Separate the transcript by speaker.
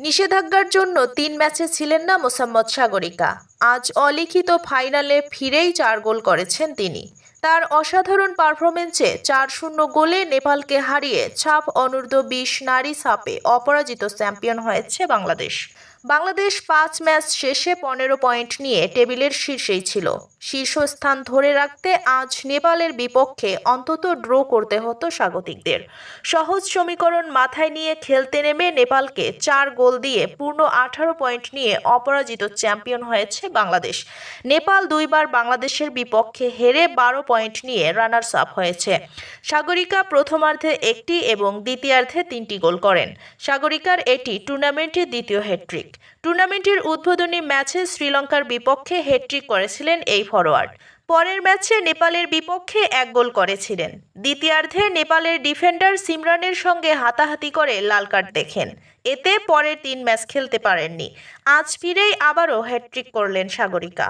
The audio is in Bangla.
Speaker 1: নিষেধাজ্ঞার জন্য তিন ম্যাচে ছিলেন না মোসাম্মদ সাগরিকা। আজ অলিখিত ফাইনালে ফিরেই চার গোল করেছেন তিনি। তার অসাধারণ পারফরমেন্সে চার শূন্য গোলে নেপালকে হারিয়ে ছাপ অনূর্ধ্ব বিশ নারী সাপে অপরাজিত চ্যাম্পিয়ন হয়েছে বাংলাদেশ। বাংলাদেশ পাঁচ ম্যাচ শেষে পনেরো পয়েন্ট নিয়ে টেবিলের শীর্ষেই ছিল। শীর্ষস্থান ধরে রাখতে আজ নেপালের বিপক্ষে অন্তত ড্র করতে হতো স্বাগতিকদের। সহজ সমীকরণ মাথায় নিয়ে খেলতে নেমে নেপালকে চার গোল দিয়ে পূর্ণ আঠারো পয়েন্ট নিয়ে অপরাজিত চ্যাম্পিয়ন হয়েছে বাংলাদেশ। নেপাল দুইবার বাংলাদেশের বিপক্ষে হেরে বারো পয়েন্ট নিয়ে রানার্স আপ হয়েছে। সাগরিকা প্রথমার্ধে একটি এবং দ্বিতীয়ার্ধে তিনটি গোল করেন। সাগরিকার এটি টুর্নামেন্টের দ্বিতীয় হ্যাট্রিক টুর্নামেন্টের উদ্বোধনী ম্যাচে শ্রীলঙ্কার বিপক্ষে হ্যাট্রিক করেছিলেন এই ফরোয়ার্ড। পরের ম্যাচে নেপালের বিপক্ষে এক গোল করেছিলেন। দ্বিতীয়ার্ধে নেপালের ডিফেন্ডার সিমরানের সঙ্গে হাতাহাতি করে লাল কার্ড দেখেন। এতে পরের তিন ম্যাচ খেলতে পারেননি। আজ ফিরেই আবারও হ্যাট্রিক করলেন সাগরিকা।